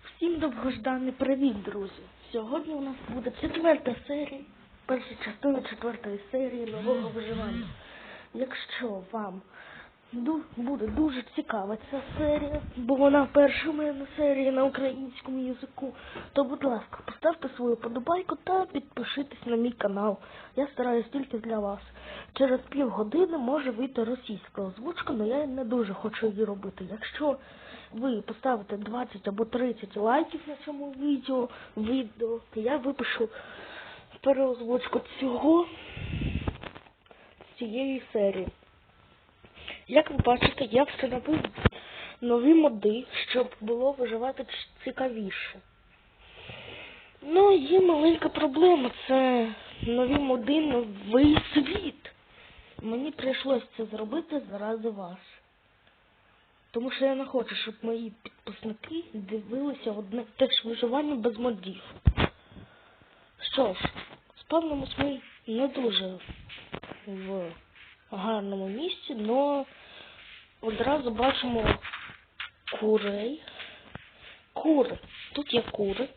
Всім довгожданий привіт, друзі! Сьогодні у нас буде четверта серія, перша частина четвертої серії нового виживання. Якщо вам буде дуже цікава ця серія, бо вона перша в мене серія на українському язику, то будь ласка, поставте свою подобайку та підпишитесь на мій канал. Я стараюсь тільки для вас. Через півгодини може вийти російська озвучка, але я не дуже хочу її робити. Якщо ви поставите 20 або 30 лайків на цьому відео, відео то я випишу переозвучку цього цієї серії. Як ви бачите, я встановив нові моди, щоб було виживати цікавіше. Ну, є маленька проблема, це нові моди, новий світ. Мені прийшлось це зробити заради вас. Тому що я не хочу, щоб мої підписники дивилися одне те ж виживання без модів. Що ж, спавнимось ми не дуже в гарному місці, но одразу бачимо курей. Кури. Тут є кури.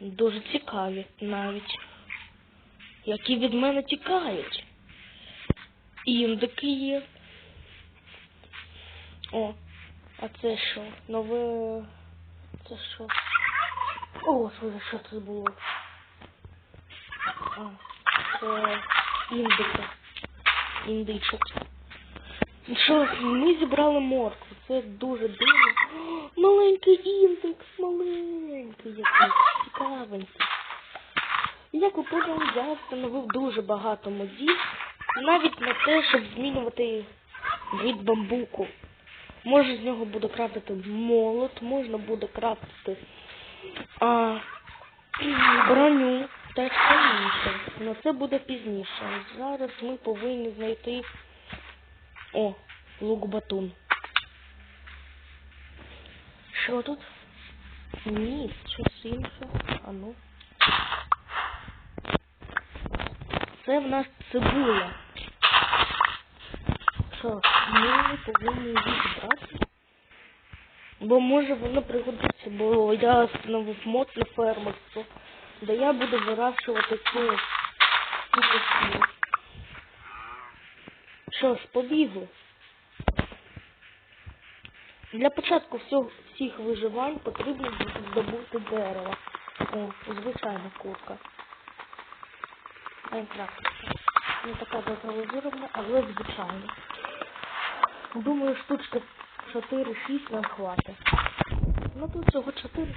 Дуже цікаві навіть. Які від мене тікають. Індики є. О, а це що? Нове. Це що? О, господи, що це було? А, це індика. Індичок. Що, ми зібрали моркву. Це дуже дивно. Маленький індекс, маленький який цікавенький. Як ви поняли, я встановив дуже багато модів, навіть на те, щоб змінювати від бамбуку. Може з нього буде крафтити молот, можна буде крафтити а, броню та все інше. Але це буде пізніше. Зараз ми повинні знайти. О, лук батун. Що тут? Ні, щось інше. А ну. Це в нас цибуля. Що, ми повинні її брати? Бо може воно пригодиться, бо я встановив мод на фермерство, де я буду вирощувати цю купусну. Що ж, побігли. Для початку всього, всіх виживань потрібно здобути дерево. О, звичайна курка. Майнкрафт. Не така деталізована, але звичайна. Думаю, штучка 4-6 нам хватить. Ну тут всього 4.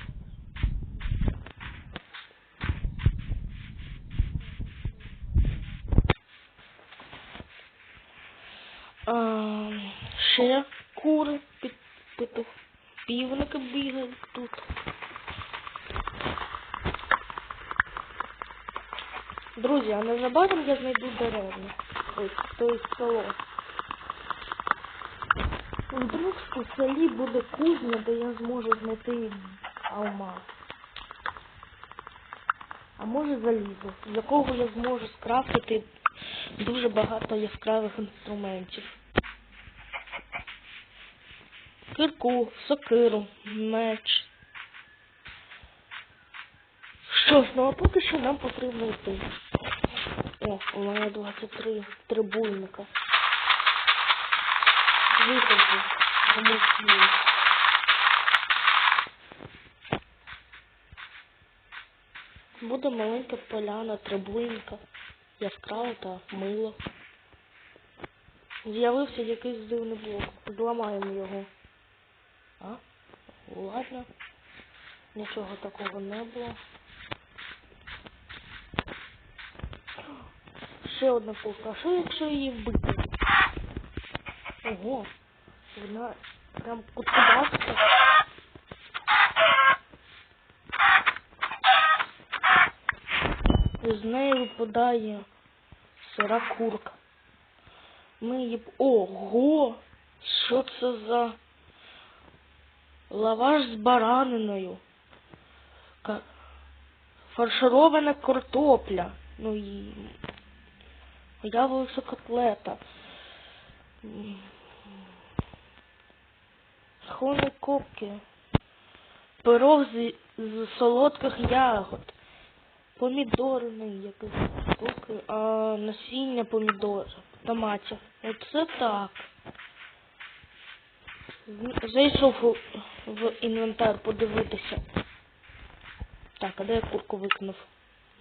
А, ще кури, петух, півники бігають тут. Друзі, а незабаром я знайду деревню. Ой, то есть село. Вдруг у селі буде кузня, де я зможу знайти алмаз. А може залізо, з якого я зможу скрафтити дуже багато яскравих інструментів. Кирку, сокиру, меч. Що ж, ну а поки що нам потрібно йти. О, у мене 23 трибульника. Виходи, помогли. Буде маленька поляна, трибульника, яскрава та мило. З'явився якийсь дивний блок. Зламаємо його. А? Ладно. Нічого такого не було. Ще одна курка. А що якщо її вбити? Ого. Вона прям куткудавська. І з неї випадає сира курка. Ми її... Ого! Що це за лаваш з бараниною? Фарширована картопля. Ну і Явилася котлета. Схони копки. пирог з, з солодких ягод. Помідорний якийсь штуки, а насіння помідорів, томатів. Оце так. Зайшов у- в інвентар подивитися. Так, а де я курку викинув?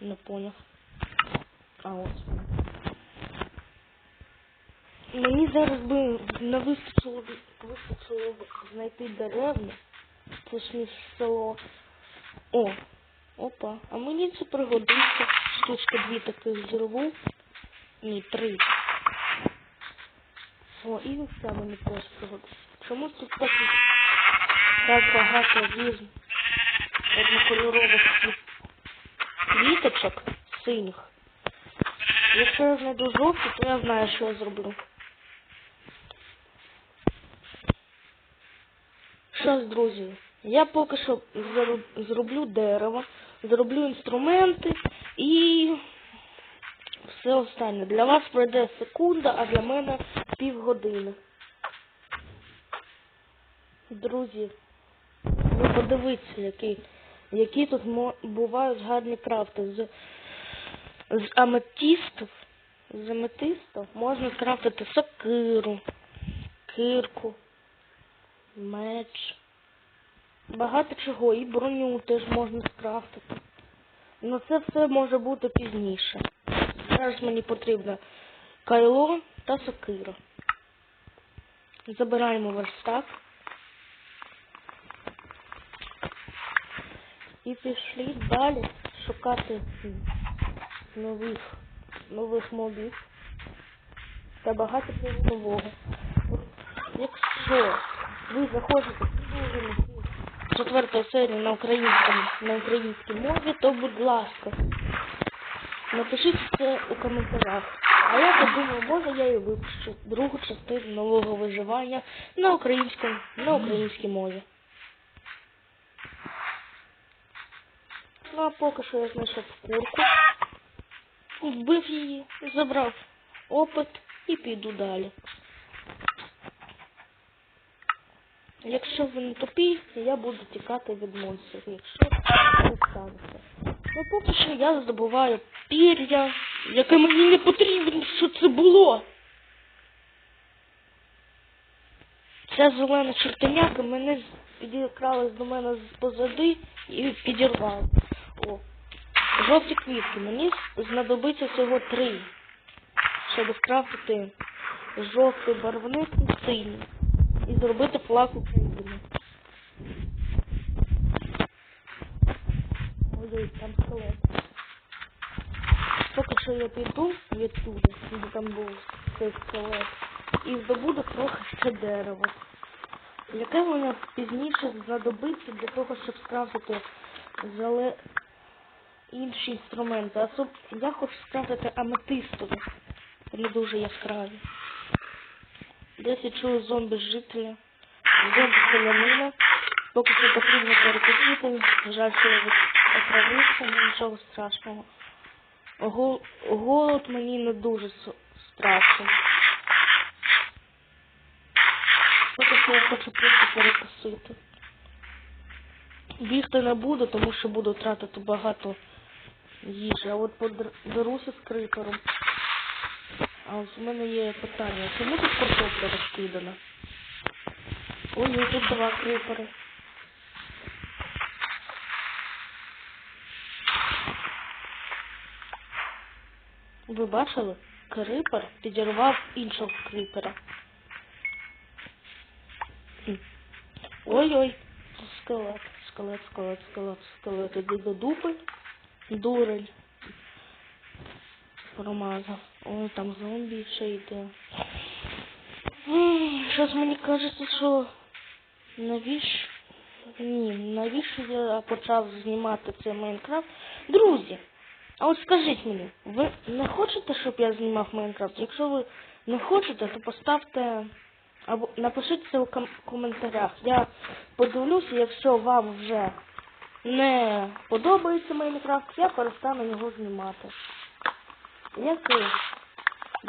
Не поняв. А ось. Мені зараз би не вистачило б вистачило б знайти деревню. Це ж між село. О, опа. А мені це пригодиться. Штучка дві таких зірву. Ні, три. О, і все мені теж пригодиться. Чому тут так, так багато візм однокольорових квіт- квіточок синіх? Якщо я знайду жовті, то я знаю, що я зроблю. Ж, друзі, я поки що зроблю дерево, зроблю інструменти і все останнє. Для вас пройде секунда, а для мене півгодини. Друзі, ви подивіться, які, які тут бувають гарні крафти. З, з аметистів, з аметистів можна скрафтити сокиру, кирку, меч. Багато чого, і броню теж можна скрафтити. Ну це все може бути пізніше. Зараз мені потрібно кайло та сокира. Забираємо верстак. І пішли далі шукати нових, нових мобів та багато нового. Якщо ви продовження четвертої серії на українському на українській мові, то будь ласка, напишіть це у коментарях. А я подумаю, може я і випущу другу частину нового виживання на українському на українській мові. Ну а поки що я знайшов курку, вбив її, забрав опит і піду далі. Якщо ви не тупі, я буду тікати від монстрів, якщо не станеться. Ну поки що я здобуваю пір'я, яке мені не потрібно, що це було. Ця зелена чертеняка мене підікралась до мене позади і підірвала. О, жовті квітки. Мені знадобиться всього три, щоб скрафтити жовтий барвник і синій. І зробити флаг України. Ой, там скелет. Поки що я піду відтуди, де там був цей скелет, і здобуду трохи ще дерева. Яке воно пізніше знадобиться для того, щоб скрафтити зале... інші інструменти. А соб... я хочу скрафтити аметистові. Вони дуже яскраві. Десь я чую зомбі жителя, зомбі селянина. Поки що потрібно перекусити. Жаль, що я отравився, але нічого страшного. Гол... Голод мені не дуже с- страшний. Поки що я хочу просто перекусити. Бігти не буду, тому що буду тратити багато їжі. А от подеруся з крипером. А ось у мене є питання. Чому тут картопля розкидана? Ой, тут два крипери. Ви бачили? Крипер підірвав іншого крипера. Ой-ой, скелет, скелет, скелет, скелет, скелет. Іди до дупи. Дурень. Промазав. Ой, там зомбі ще йде. Щось мені кажеться, що навіщо? Ні, навіщо я почав знімати цей Майнкрафт? Друзі, а от скажіть мені, ви не хочете, щоб я знімав Майнкрафт? Якщо ви не хочете, то поставте або напишіть це у ком- коментарях. Я подивлюся, якщо вам вже не подобається Майнкрафт, я перестану його знімати. Як і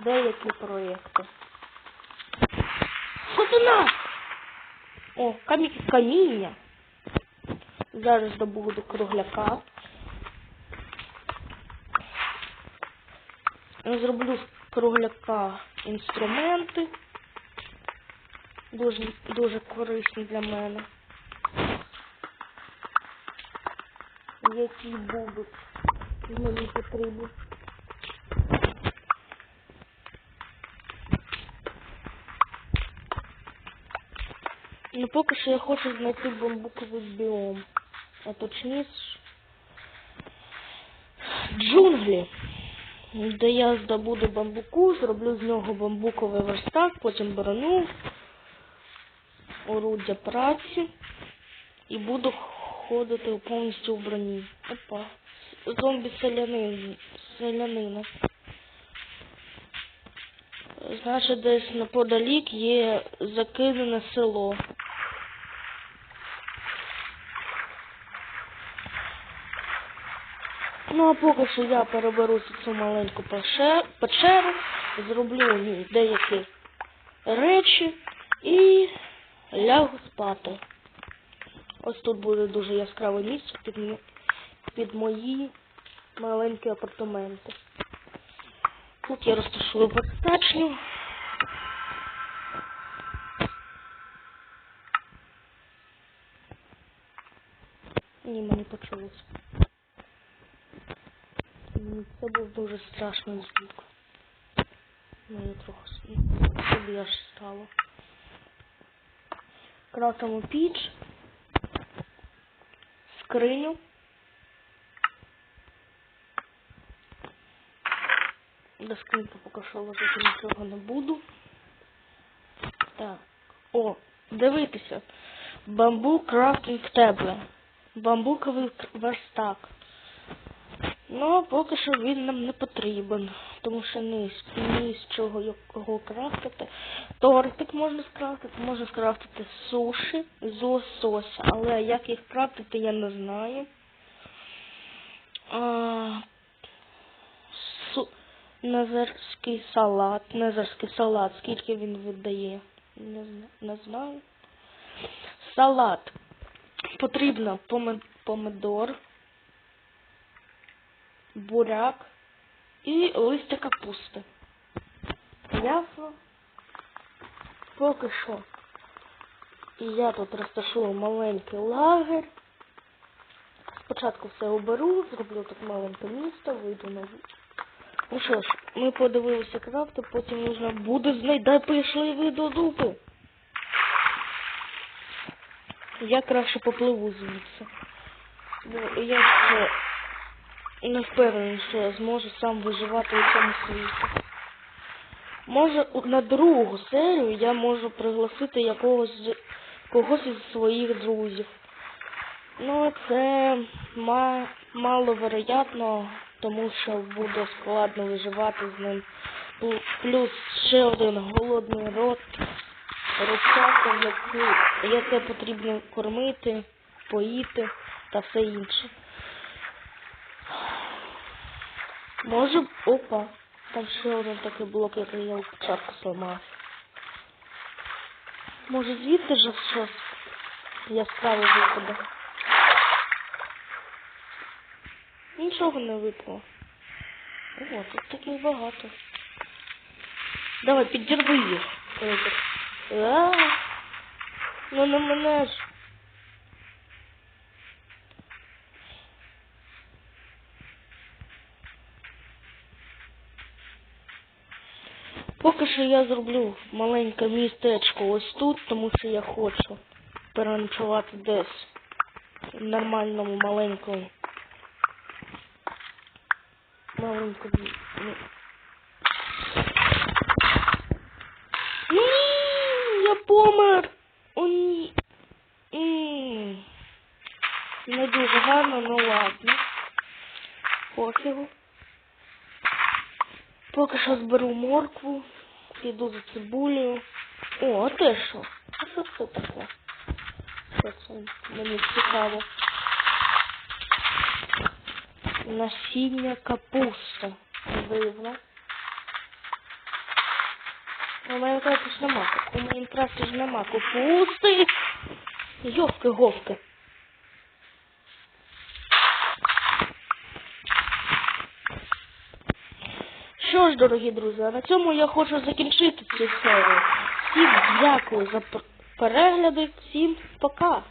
деякі проєкти. Сатана! О, камінь каміння. Зараз добуду кругляка. Зроблю з кругляка інструменти. Дуже, дуже корисні для мене. Які будуть мені потрібні. Ну поки що я хочу знайти бамбуковий біом. А точніше джунглі, де я здобуду бамбуку, зроблю з нього бамбуковий верстак, потім броню, орудя праці і буду ходити повністю в броні. Опа. Зомбі селянин, селянина. Значить, десь неподалік є закидане село. Ну а поки що я переберуся цю маленьку печеру, зроблю в ній деякі речі і лягу спати. Ось тут буде дуже яскраве місце під, під мої маленькі апартаменти. Тут я розташую верстачню. Ні, мені почулося. Це був дуже страшний звук. Мені трохи собі аж стало. Крафтимо піч, скриню. До скриньки поки що ложити нічого не буду. Так. О, дивитися. Бамбу крафтинг тебле. Бамбуковий верстак. Ну, поки що він нам не потрібен, тому що ні з чого його крафтити. Тортик можна скрафтити, можна скрафтити суші з лосося, але як їх крафтити, я не знаю. А, су, назарський салат, назарський салат, скільки він видає, не, не знаю. Салат. Потрібно помидор, буряк і листя капусти. Ясно? Поки що. І я тут розташую маленький лагер. Спочатку все оберу, зроблю тут маленьке місто, вийду на. Ну що ж, ми подивилися крафти, потім нужно буде знайти пішли ви до дупи. Я краще попливу звідси. Бо я ще не впевнений, що я зможу сам виживати у цьому світі. Може, на другу серію я можу пригласити якогось когось із своїх друзів. Ну, це ма- маловероятно, тому що буде складно виживати з ним. Плюс ще один голодний рот, ручака, яке потрібно кормити, поїти та все інше. Може, опа, там ще один такий блок, який я спочатку зламав. Може звідти ж щось яскраве випаде. Нічого не випало. О, тут таких багато. Давай, підірви їх. А, Ну на мене. Що я зроблю маленьке містечко ось тут, тому що я хочу переночувати десь в нормальному маленькому маленькому. Ні, я помер. О, ні. Не дуже гарно, ну ладно. Пофігу. Поки що зберу моркву, піду за цибулею. О, а те що? А що це таке? Що це? Мені цікаво. Насіння капуста. Дивно. У Майнкрафті ж нема. У Майнкрафті ж нема капусти. Йовки-говки. що ж, дорогі друзі, на цьому я хочу закінчити цю серію. Всім дякую за перегляди, всім пока.